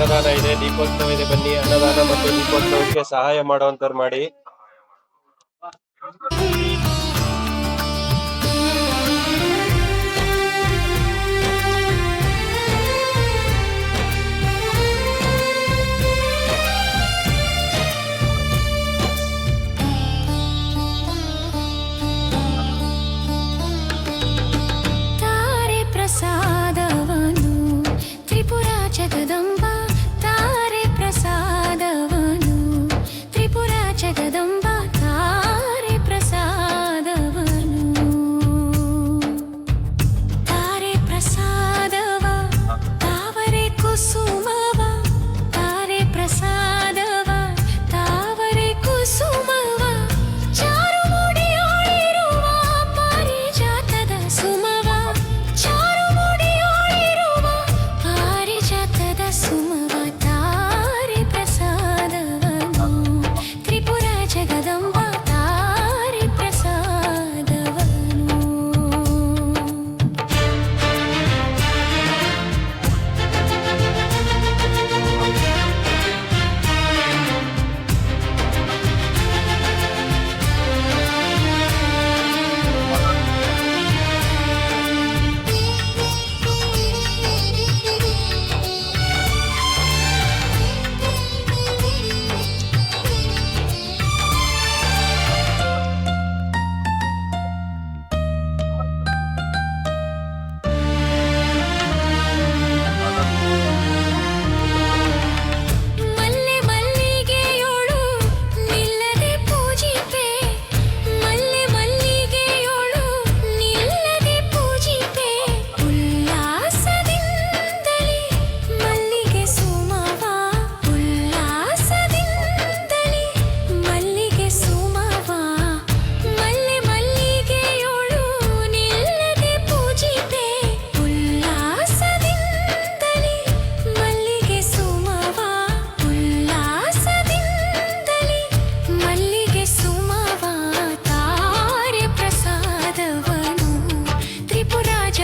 ಅನ್ನದಾನ ಇದೆ. ದೀಪೋತ್ಸವ ಇದೆ. ಬನ್ನಿ ಅನ್ನದಾನ ಮತ್ತು ದೀಪೋತ್ಸವಕ್ಕೆ ಸಹಾಯ ಮಾಡುವಂತವ್ರು ಮಾಡಿ.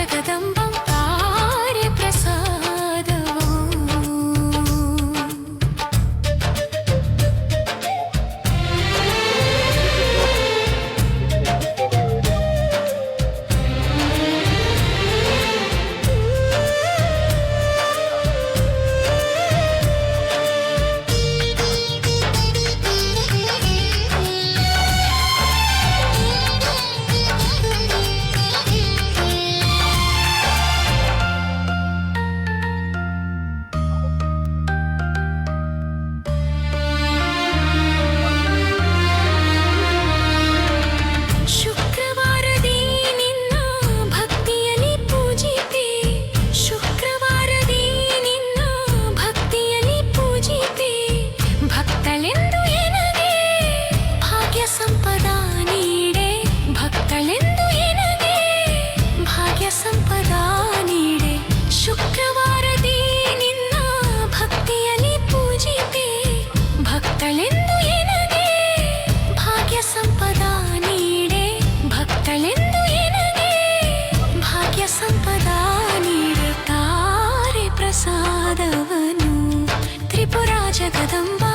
ജഗദമ്പ somebody